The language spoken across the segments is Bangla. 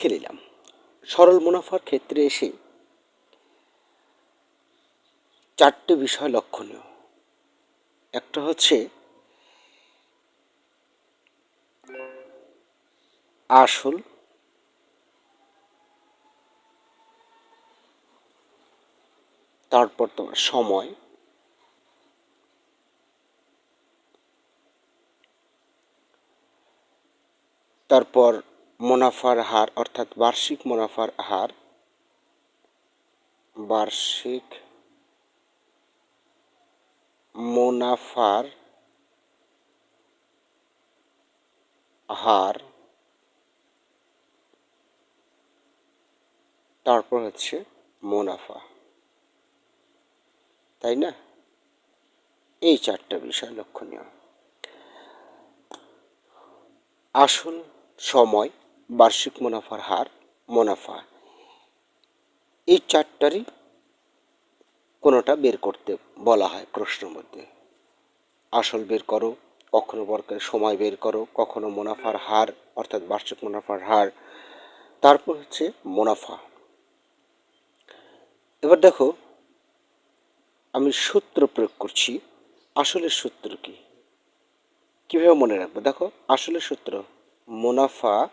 দেখে নিলাম। সরল মুনাফার ক্ষেত্রে এসে চারটে বিষয় লক্ষণীয়। একটা হচ্ছে আসল, তারপর তোমার সময়, তারপর মুনাফার হার, অর্থাৎ বার্ষিক মুনাফার হার, বার্ষিক মুনাফার হার, তারপর হচ্ছে মুনাফা। তাই না? এই চারটা বিষয় লক্ষণীয়। আসল সময় বার্ষিক মুনাফার হার, মুনাফা। এই চারটারই কোনোটা বের করতে বলা হয় প্রশ্নের মধ্যে। আসল বের করো, কখনো বরকার সময় বের করো, কখনো মুনাফার হার, অর্থাৎ বার্ষিক মুনাফার হার। তারপর হচ্ছে মুনাফা। এবার দেখো, আমি সূত্র প্রয়োগ করছি। আসলের সূত্র কি? কীভাবে মনে রাখব? দেখো, আসলের সূত্র, মুনাফা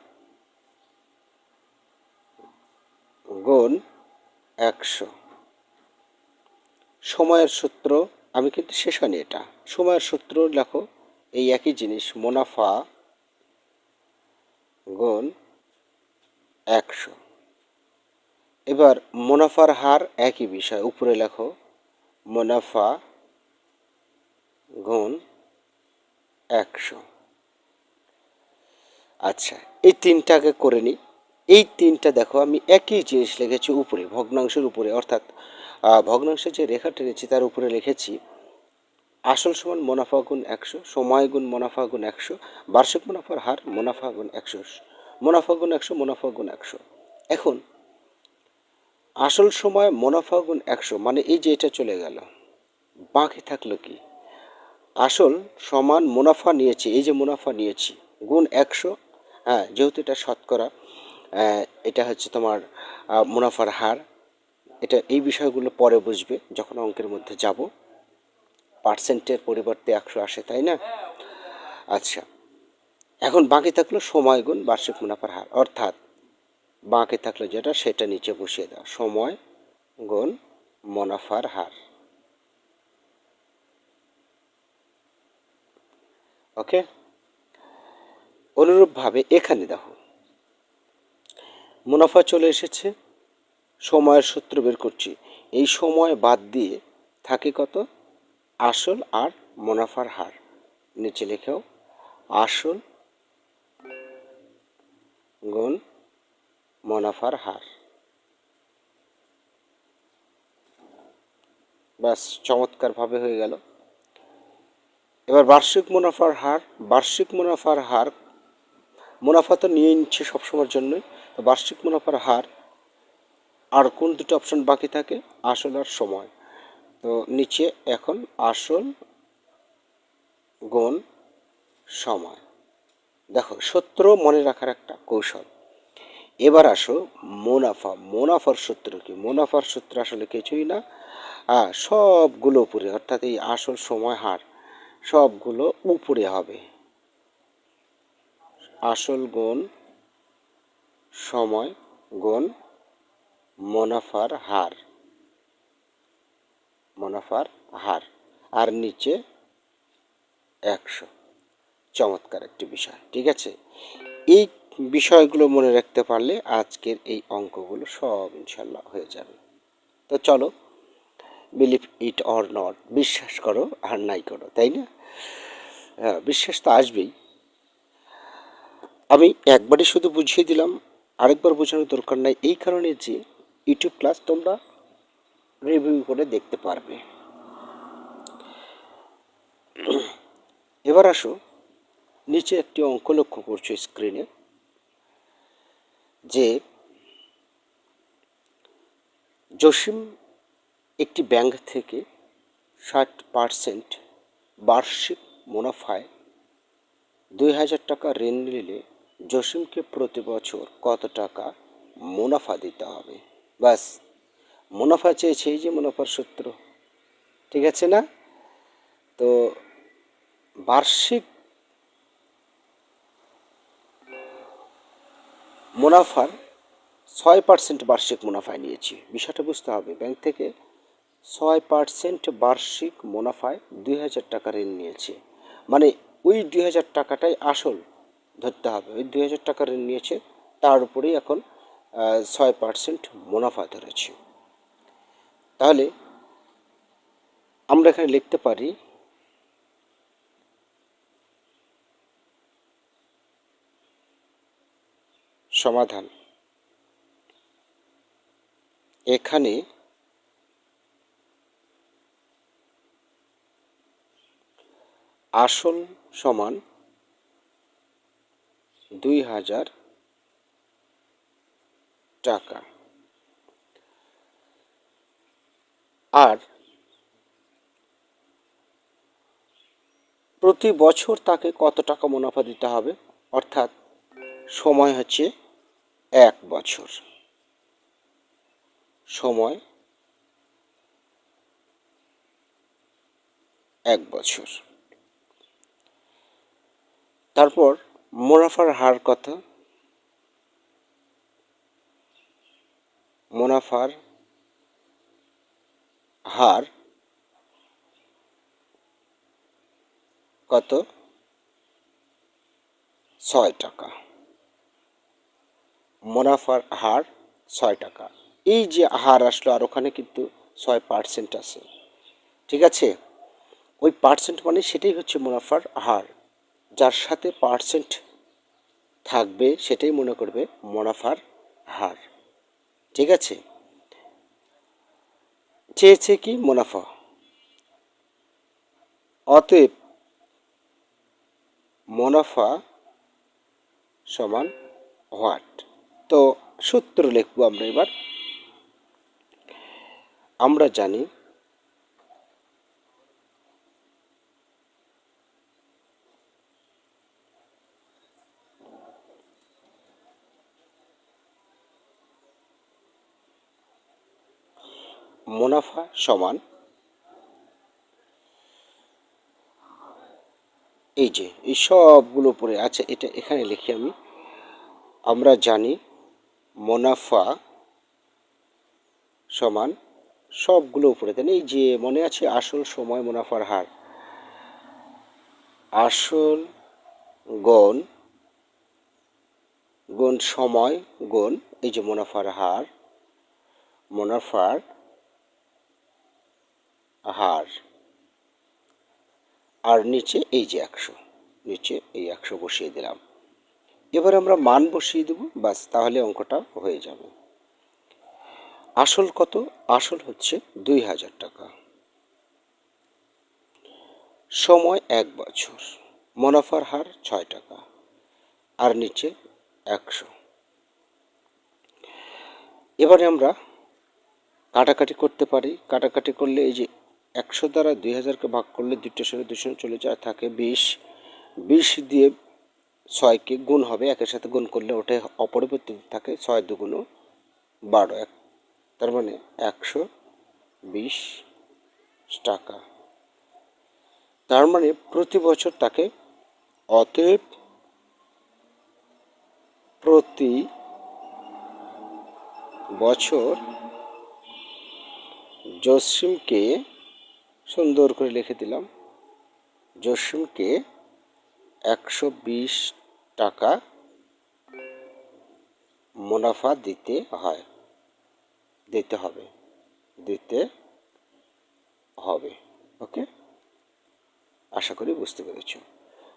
গুণ একশো। সময়ের সূত্র, আমি কিন্তু শেষ হয়নি এটা। সময়ের সূত্র লেখো এই একই জিনিস, মুনাফা গুণ একশো। এবার মুনাফার হার একই বিষয়, উপরে লেখো, মুনাফা গুণ একশো। আচ্ছা এই তিনটাকে করে নিই এই তিনটা দেখো, আমি একই জিনিস লিখেছি উপরে, ভগ্নাংশের উপরে, অর্থাৎ ভগ্নাংশের যে রেখা টেনেছি তার উপরে লিখেছি আসল সমান মুনাফা গুণ একশো, সময় গুণ মুনাফা গুণ একশো, বার্ষিক মুনাফার হার মুনাফা গুণ একশো, মুনাফা গুণ একশো, মুনাফা গুণ একশো। এখন, আসল সময় মুনাফা গুণ একশো মানে এই যে এটা চলে গেল, বাকি থাকল কি? আসল সমান মুনাফা নিয়েছি, এই যে মুনাফা নিয়েছি, গুণ একশো হ্যাঁ যেহেতু এটা শতকরা এটা হচ্ছে তোমার মুনাফার হার। এটা, এই বিষয়গুলো পরে বুঝবে যখন অঙ্কের মধ্যে যাব। পার্সেন্টের পরিবর্তে একশো আসে, তাই না? আচ্ছা এখন বাকি থাকল সময় গুণ বার্ষিক মুনাফার হার। অর্থাৎ বাকি থাকল যেটা, সেটা নিচে বসিয়ে দাও। সময় গুণ মুনাফার হার। ওকে? অনুরূপভাবে এখানে দেখো মুনাফা চলে এসেছে, সময়ের সূত্র বের করছি। এই সময় বাদ দিয়ে থাকে কত? আসল আর মুনাফার হার। নিচে লেখেও, আসল গুণ মুনাফার হার। ব্যাস, চমৎকারভাবে হয়ে গেল। এবার বার্ষিক মুনাফার হার, বার্ষিক মুনাফার হার মুনাফা তো নিয়ে নিচ্ছে সবসময়ের জন্যই। তো বার্ষিক মুনাফার হার, আর কোন দুটো অপশন বাকি থাকে? আসল আর সময়। তো নিচে এখন আসল গুণ সময়। দেখো, সূত্র মনে রাখার একটা কৌশল। এবার আসো মুনাফা। মুনাফার সূত্র কি? মুনাফার সূত্র আসলে কিছুই না। সবগুলো উপরে, অর্থাৎ এই আসল সময় হার, সবগুলো উপরে হবে। আসল গুণ, সময় গুণ, মুনাফার হার। মুনাফার হার। আর নিচে একশো। চমৎকার একটি বিষয়, ঠিক আছে? এই বিষয়গুলো মনে রাখতে পারলে আজকের এই অঙ্কগুলো সব ইনশাল্লাহ হয়ে যাবে। তো চলো বিলিভ ইট অর নট বিশ্বাস করো আর নাই করো, তাই না? হ্যাঁ বিশ্বাস তো আসবেই। আমি একবারই শুধু বুঝিয়ে দিলাম, আরেকবার বোঝানোর দরকার নাই, এই কারণে যে ইউটিউব ক্লাস তোমরা রিভিউ করে দেখতে পারবে। এবার আসো, নিচে একটি অঙ্ক লক্ষ্য করছ স্ক্রিনে যে জসিম একটি ব্যাংক থেকে ষাট পার্সেন্ট বার্ষিক মুনাফায় দুই হাজার টাকা ঋণ নিলে জসিমকে প্রতি বছর কত টাকা মুনাফা দিতে হবে? বাস মুনাফা চেয়েছে এই যে মুনাফার সূত্র। ঠিক আছে না? তো বার্ষিক মুনাফার ছয় পার্সেন্ট বার্ষিক মুনাফায় নিয়েছি। বিষয়টা বুঝতে হবে। ব্যাংক থেকে ছয় পার্সেন্ট বার্ষিক মুনাফায় দুই হাজার টাকা ঋণ নিয়েছে। মানে ওই দুই হাজার টাকাটাই আসল ধরতে হবে। ওই দুই হাজার টাকা ঋণ নিয়েছে, তার উপরেই এখন ছয় পার্সেন্ট মুনাফা ধরেছে। তাহলে আমরা এখানে লিখতে পারি, সমাধান। এখানে আসল সমান দুই হাজার টাকা। আর প্রতি বছর তাকে কত টাকা মুনাফা দিতে হবে? অর্থাৎ সময় হচ্ছে এক বছর। সময় এক বছর। তারপর মুনাফার হার কত? মুনাফার হার কত? ছয় টাকা। মুনাফার হার ছয় টাকা। এই যে হার আসলো আর ওখানে কিন্তু ছয় পার্সেন্ট আছে। ঠিক আছে? ওই পার্সেন্ট মানে সেটাই হচ্ছে মুনাফার হার। যার সাথে পার্সেন্ট থাকবে সেটাই মনে করবে মুনাফার হার। ঠিক আছে? চেয়েছে কি মুনাফা? অতএব মুনাফা সমান হোয়াট? তো সূত্র লিখব আমরা এবার। আমরা জানি মুনাফা সমান এই যে, এই সবগুলো পড়ে আচ্ছা এটা এখানে লিখি আমি। আমরা জানি মুনাফা সমান সবগুলো উপরে দেন এই যে মনে আছে আসল সময় মুনাফার হার। আসল গণ, গুণ সময়, গুণ, এই যে মুনাফার হার, মুনাফার হার আর নিচে এই যে একশো, নিচে এই একশো বসিয়ে দিলাম। এবার আমরা মান বসিয়ে দেবো বাস তাহলে অঙ্কটা হয়ে যাবে। আসল কত? আসল হচ্ছে দুই হাজার টাকা। সময় এক বছর, মুনাফার হার ছয় টাকা, আর নিচে একশো। এবারে আমরা কাটাকাটি করতে পারি। কাটাকাটি করলে এই যে একশো দ্বারা দুই হাজারকে ভাগ করলে দুটোর সঙ্গে দুশো চলে যায় থাকে বিশ। বিশ দিয়ে ছয়কে গুণ হবে, একের সাথে গুণ করলে ওটা অপরিবর্তিত থাকে ছয় দুগুণ বারো এক। তার মানে একশো বিশ টাকা। তার মানে প্রতি বছর তাকে অতএব প্রতি বছর জসিমকে সুন্দর করে লিখে দিলাম। জসিমকে একশো বিশ টাকা মুনাফা দিতে হয়। দিতে হবে। দিতে হবে। ওকে? আশা করি বুঝতে পেরেছ।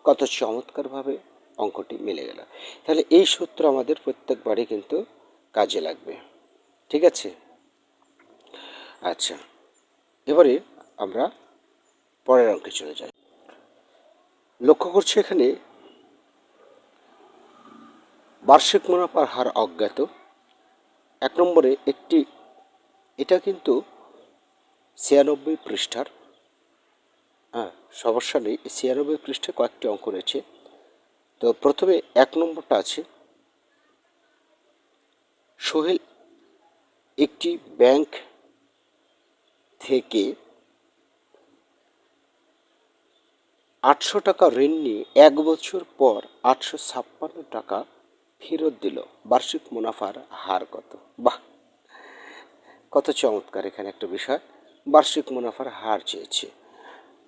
কত চমৎকারভাবে অঙ্কটি মিলে গেল। তাহলে এই সূত্র আমাদের প্রত্যেকবারই কিন্তু কাজে লাগবে। ঠিক আছে? আচ্ছা। এবারে আমরা পরের অঙ্কে চলে যাই। লক্ষ্য করছি এখানে বার্ষিক মুনাফার হার অজ্ঞাত। এক নম্বরে একটি, এটা কিন্তু ছিয়ানব্বই পৃষ্ঠার হ্যাঁ সমস্যা নেই ছিয়ানব্বই পৃষ্ঠে কয়েকটি অঙ্ক রয়েছে। তো প্রথমে এক নম্বরটা আছে, সোহেল একটি ব্যাংক থেকে আটশো টাকা ঋণ নিয়ে এক বছর পর আটশো ছাপ্পান্ন টাকা ফেরত দিল। বার্ষিক মুনাফার হার কত? বাহ! কত চমৎকার এখানে একটা বিষয়। বার্ষিক মুনাফার হার চেয়েছে।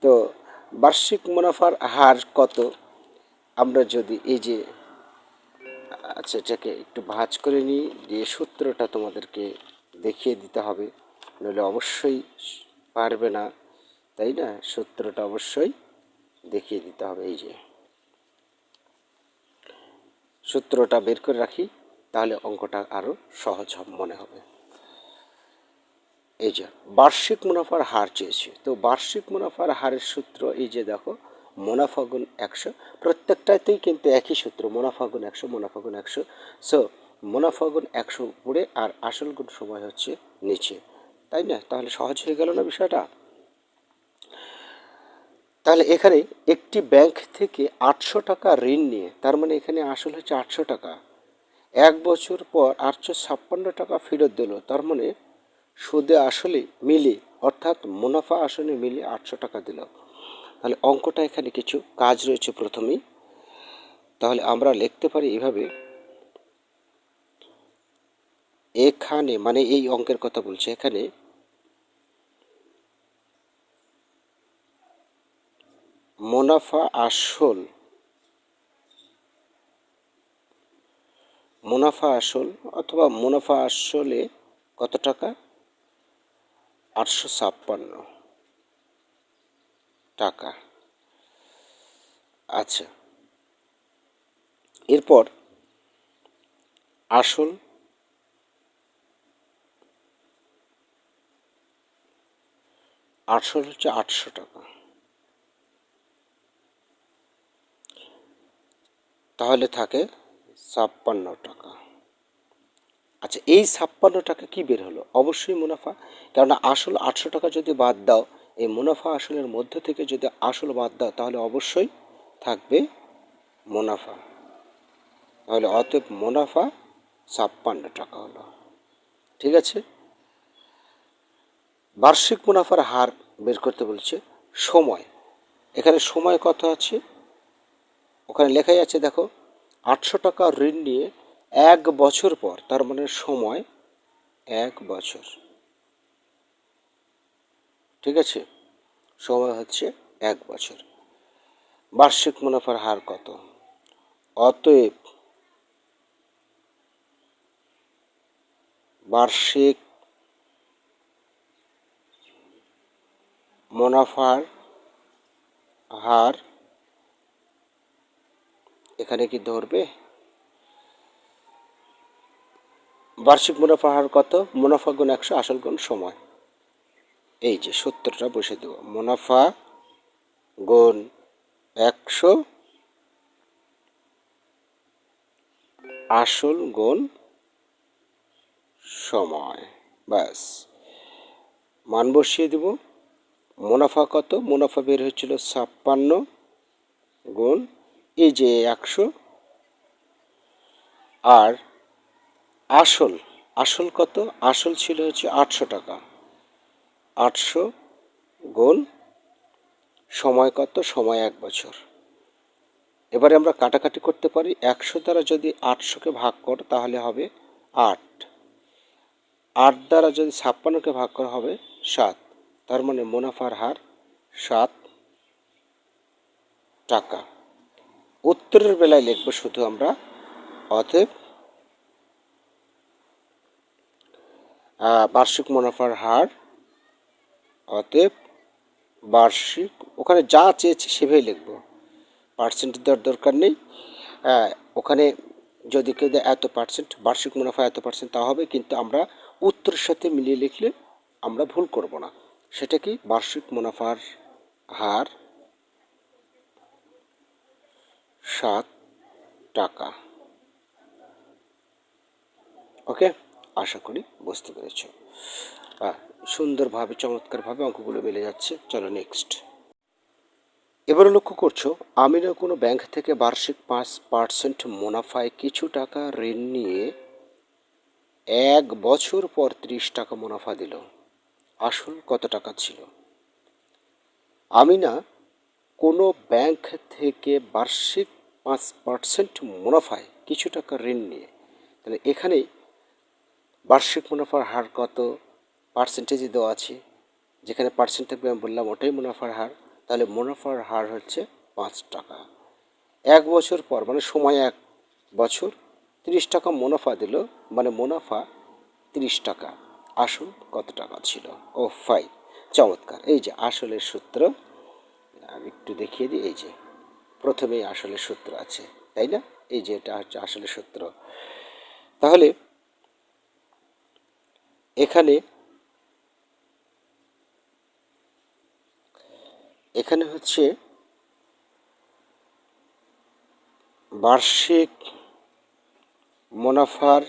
তো বার্ষিক মুনাফার হার কত? আমরা যদি এই যে আচ্ছা এটাকে একটু ভাজ করে নিই, দিয়ে সূত্রটা তোমাদেরকে দেখিয়ে দিতে হবে। নইলে অবশ্যই পারবে না, তাই না? সূত্রটা অবশ্যই দেখিয়ে দিতে হবে, এই যে। সূত্রটা বের করে রাখি, তাহলে অঙ্কটা আরও সহজ মনে হবে। এই যে, বার্ষিক মুনাফার হার চেয়েছে। তো বার্ষিক মুনাফার হারের সূত্র এই যে দেখো, মুনাফা গুণ একশো, প্রত্যেকটাতেই কিন্তু একই সূত্র, মুনাফা গুণ একশো, মুনাফা গুণ একশো। সো মুনাফা গুণ একশো উপরে আর আসল সময় হচ্ছে নিচে। তাই না? তাহলে সহজ হয়ে গেল না বিষয়টা? তাহলে এখানে একটি ব্যাংক থেকে আটশো টাকা ঋণ নিয়ে, তার মানে এখানে আসল হচ্ছে আটশো টাকা। এক বছর পর আটশো ছাপ্পান্ন টাকা ফেরত দিল, তার মানে সুদে আসলে মিলে অর্থাৎ মুনাফা আসলে মিলে আটশো টাকা দিল। তাহলে অঙ্কটা এখানে কিছু কাজ রয়েছে প্রথমেই। তাহলে আমরা লিখতে পারি এভাবে, এখানে মানে এই অঙ্কের কথা বলছে, এখানে মুনাফা আসল। মুনাফা আসল অথবা মুনাফা আসলে কত টাকা? আটশো ছাপ্পান্ন টাকা। আচ্ছা। এরপর আসল আসল হচ্ছে আটশো টাকা। তাহলে থাকে ছাপ্পান্ন টাকা আচ্ছা এই ছাপ্পান্ন টাকা কি বের হলো? অবশ্যই মুনাফা, কেননা আসল আটশো টাকা যদি বাদ দাও, এই মুনাফা আসলের মধ্য থেকে যদি আসল বাদ দাও, তাহলে অবশ্যই থাকবে মুনাফা। তাহলে অতএব মুনাফা ছাপ্পান্ন টাকা হলো। ঠিক আছে? বার্ষিক মুনাফার হার বের করতে বলছে সময়। এখানে সময় কত আছে? ওখানে লেখাই আছে, দেখো, আটশো টাকা ঋণ নিয়ে এক বছর পর, তার মানে সময় এক বছর। ঠিক আছে? সময় হচ্ছে এক বছর। বার্ষিক মুনাফার হার কত? অতএব বার্ষিক মুনাফার হার এখানে কি ধরবে? বার্ষিক মুনাফা হার কত? মুনাফা গুণ একশো, আসল গুণ সময়। এই যে সত্তরটা বসে দেবো। মুনাফা গুণ একশো, আসল গুণ সময়। ব্যাস। মান বসিয়ে দেব। মুনাফা কত? মুনাফা বের হয়েছিল ছাপ্পান্ন গুণ এই যে একশো, আর আসল আসল কত? আসল ছিল হচ্ছে আটশো টাকা। আটশো গুণ সময় কত? সময় এক বছর। এবারে আমরা কাটাকাটি করতে পারি, একশো দ্বারা যদি আটশোকে ভাগ কর, তাহলে হবে আট। আট দ্বারা যদি ছাপ্পান্নকে ভাগ করা হবে সাত, তার মানে মুনাফার হার সাত টাকা। উত্তরের বেলায় লিখব শুধু আমরা অতএব বার্ষিক মুনাফার হার, অতএব বার্ষিক, ওখানে যা চেয়েছে সেভাবেই লিখব। পার্সেন্ট দেওয়ার দরকার নেই। ওখানে যদি কেউ দেয় এত পার্সেন্ট বার্ষিক মুনাফা এত পার্সেন্ট তা হবে, কিন্তু আমরা উত্তরের সাথে মিলিয়ে লিখলে আমরা ভুল করব না। সেটা কি? বার্ষিক মুনাফার হার সাত টাকা। ওকে? আশা করি বুঝতে পেরেছ। সুন্দরভাবে, চমৎকারভাবে অঙ্কগুলো মিলে যাচ্ছে। চলো নেক্সট এবারে লক্ষ্য করছ আমি না কোনো ব্যাংক থেকে বার্ষিক পাঁচ পার্সেন্ট মুনাফায় কিছু টাকা ঋণ নিয়ে এক বছর পর ত্রিশ টাকা মুনাফা দিল। আসল কত টাকা ছিল? আমি না কোনো ব্যাংক থেকে বার্ষিক পাঁচ পার্সেন্ট মুনাফায় কিছু টাকা ঋণ নিয়ে। তাহলে এখানে বার্ষিক মুনাফার হার কত? পার্সেন্টেজে দেওয়া আছে। যেখানে পার্সেন্টেজ আমি বললাম ওটাই মুনাফার হার। তাহলে মুনাফার হার হচ্ছে পাঁচ টাকা। এক বছর পর মানে সময় এক বছর, তিরিশ টাকা মুনাফা দিল মানে মুনাফা তিরিশ টাকা। আসল কত টাকা ছিল? ও ফাই চমৎকার। এই যে আসলের সূত্র, আমি একটু দেখিয়ে দিই, এই যে। প্রথমেই আসলে সূত্র আছে, তাই না? এই যে এটা হচ্ছে আসলে সূত্র। তাহলে এখানে এখানে হচ্ছে বার্ষিক মুনাফার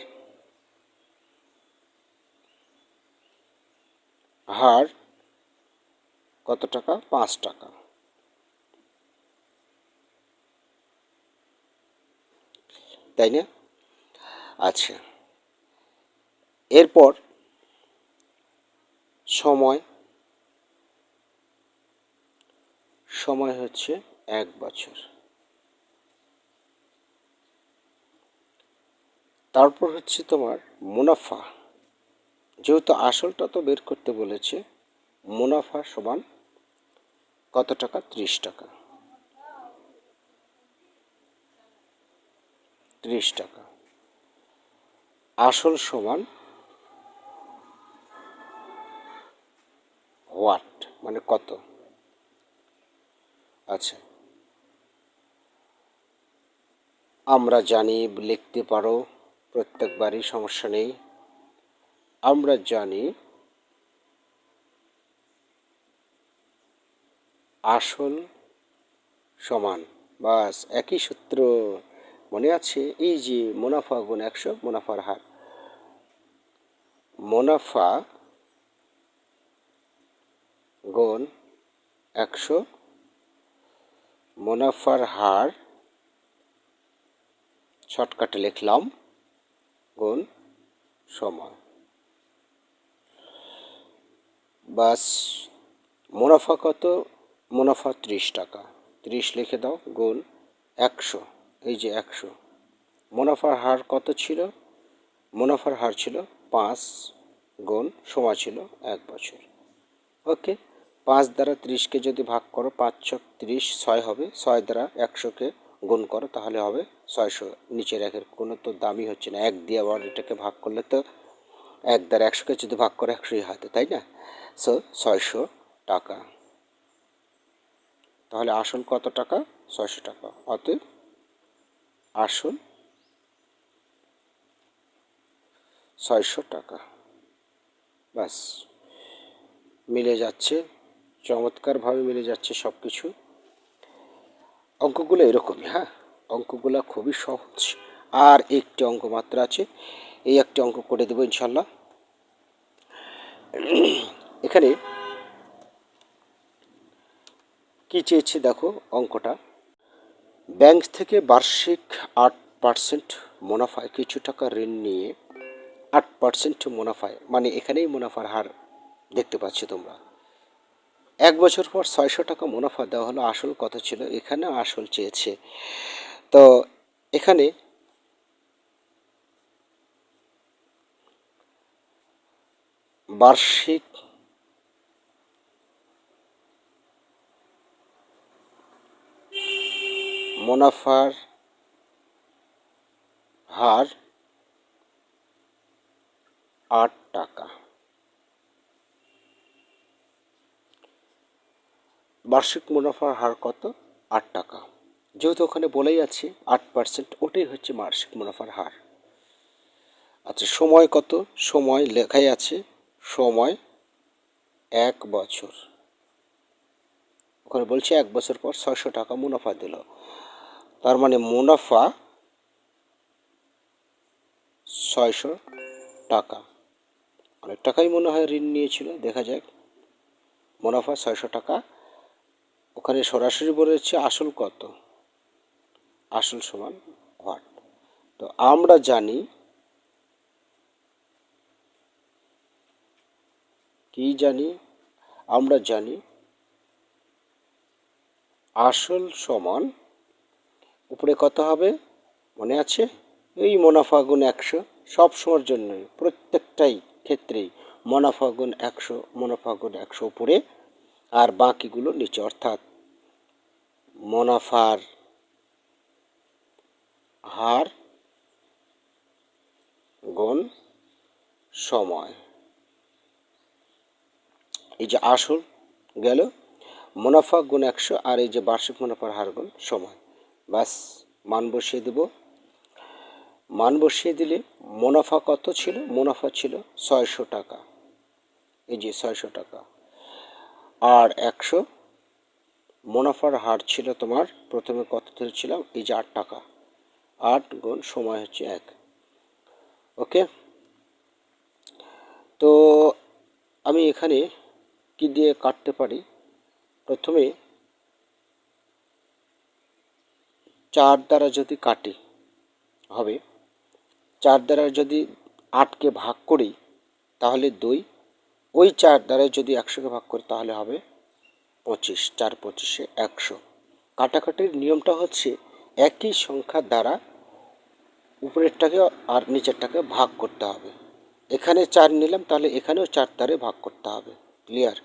হার কত টাকা? পাঁচ টাকা। তাই না? আচ্ছা। এরপর সময়। সময় হচ্ছে এক বছর। তারপর হচ্ছে তোমার মুনাফা। যেহেতু আসলটা তো বের করতে বলেছে, মুনাফা সমান কত টাকা? ত্রিশ টাকা। ত্রিশ টাকা। আসল সমান হোয়াট মানে কত? আচ্ছা। আমরা জানি, লিখতে পারো, প্রত্যেকবারই সমস্যা নেই। আমরা জানি, আসল সমান। বাস, একই সূত্র। মনে আছে? এই যে মুনাফা গুণ একশো, মুনাফার হার। মুনাফা গুণ একশো, মুনাফার হার শর্টকাটে লিখলাম, গুণ সময় বাস, মুনাফা কত? মুনাফা ত্রিশ টাকা। ত্রিশ লিখে দাও, গুণ একশো। এই যে একশো। মুনাফার হার কত ছিল? মুনাফার হার ছিল পাঁচ গুণ, সময় ছিল এক বছর। ওকে, পাঁচ দ্বারা ত্রিশকে যদি ভাগ করো, পাঁচ ছক ত্রিশ, ছয় হবে। ছয় দ্বারা একশোকে গুণ করো, তাহলে হবে ছয়শো। নিচের একের কোনো তো দামই হচ্ছে না। এক দিয়ে আবার এটাকে ভাগ করলে তো এক দ্বারা একশোকে যদি ভাগ করে, একশোই হাতে তাই না? সো ছয়শো টাকা। তাহলে আসল কত টাকা? ছয়শো টাকা। অতএব আসল ছয়শো টাকা। ব্যাস, মিলে যাচ্ছে, চমৎকারভাবে মিলে যাচ্ছে সব কিছু অঙ্কগুলো এরকমই হ্যাঁ? অঙ্কগুলো খুবই সহজ। আর একটি অঙ্ক মাত্র আছে, এই একটি অঙ্ক করে দেবো ইনশাল্লাহ এখানে কি চেয়েছে দেখো অঙ্কটা। ব্যাংক থেকে বার্ষিক আট পার্সেন্ট মুনাফায় কিছু টাকা ঋণ নিয়ে আট পার্সেন্ট মুনাফায় মানে এখানেই মুনাফার হার দেখতে পাচ্ছ তোমরা। এক বছর পর ছয়শো টাকা মুনাফা দেওয়া হলো, আসল কত ছিল এখানে আসল চেয়েছে। তো এখানে বার্ষিক মুনাফার হার আট টাকা। বার্ষিক মুনাফার হার কত? আট টাকা। যেহেতু ওখানে বলেই আছে, আট পার্সেন্ট ওটাই হচ্ছে বার্ষিক মুনাফার হার। আচ্ছা সময় কত? সময় লেখাই আছে, সময় এক বছর। ওখানে বলছে এক বছর পর ছয়শো টাকা মুনাফা দিল। তার মানে মুনাফা ছয়শো টাকা। অনেক টাকাই মনে হয় ঋণ নিয়েছিল, দেখা যাক। মুনাফা ছয়শো টাকা। ওখানে সরাসরি বলেছে আসল কত? আসল সমান হোয়াট? তো আমরা জানি কি জানি? আমরা জানি আসল সমান উপরে কত হবে? মনে আছে? এই মুনাফা গুণ একশো সব সময়ের জন্যই, প্রত্যেকটাই ক্ষেত্রেই মুনাফা গুণ একশো মুনাফা গুণ একশো উপরে, আর বাকিগুলো নিচে। অর্থাৎ মুনাফার হার গুণ সময়। এই যে আসল গেল মুনাফা গুণ একশো আর এই যে বার্ষিক মুনাফার হার গুণ সময়। বাস মান বসিয়ে দেব। মান বসিয়ে দিলে মুনাফা কত ছিল? মুনাফা ছিল ছয়শো টাকা। এই যে ছয়শো টাকা। আর একশো, মুনাফার হার ছিল তোমার প্রথমে কত ধরেছিলাম? এই যে আট টাকা। আট গুণ সময় হচ্ছে এক। ওকে? তো আমি এখানে কি দিয়ে কাটতে পারি? প্রথমে চার দ্বারা যদি কাটি, হবে। চার দ্বারা যদি আটকে ভাগ করি, তাহলে দুই। ওই চার দ্বারা যদি একশোকে ভাগ করি, তাহলে হবে পঁচিশ। চার পঁচিশে একশো। কাটাকাটির নিয়মটা হচ্ছে একই সংখ্যা দ্বারা উপরেরটাকে আর নিচেরটাকে ভাগ করতে হবে। এখানে চার নিলাম, তাহলে এখানেও চার দ্বারে ভাগ করতে হবে। ক্লিয়ার?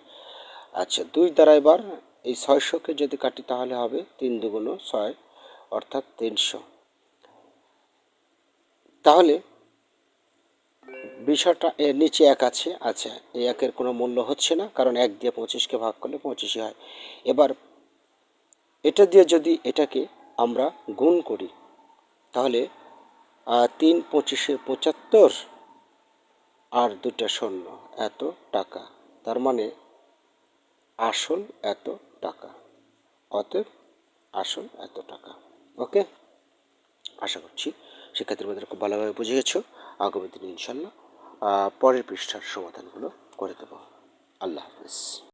আচ্ছা দুই দ্বারা এবার এই ছয়শোকে যদি কাটি, তাহলে হবে তিন দুগুণ ছয়। অর্থাৎ তিনশো। তাহলে বিষয়টা এর নিচে এক আছে আচ্ছা এই একের কোনো মূল্য হচ্ছে না, কারণ এক দিয়ে পঁচিশকে ভাগ করলে পঁচিশই হয়। এবার এটা দিয়ে যদি এটাকে আমরা গুণ করি, তাহলে তিন পঁচিশে পঁচাত্তর আর দুটা শূন্য, এত টাকা। তার মানে আসল এত টাকা, অতএব আসল এত টাকা। ওকে? আশা করছি শিক্ষার্থীদের খুব ভালোভাবে বুঝে গেছো। আগামী দিন ইনশাল্লাহ পরের পৃষ্ঠার সমাধানগুলো করে দেবো। আল্লাহ হাফিজ।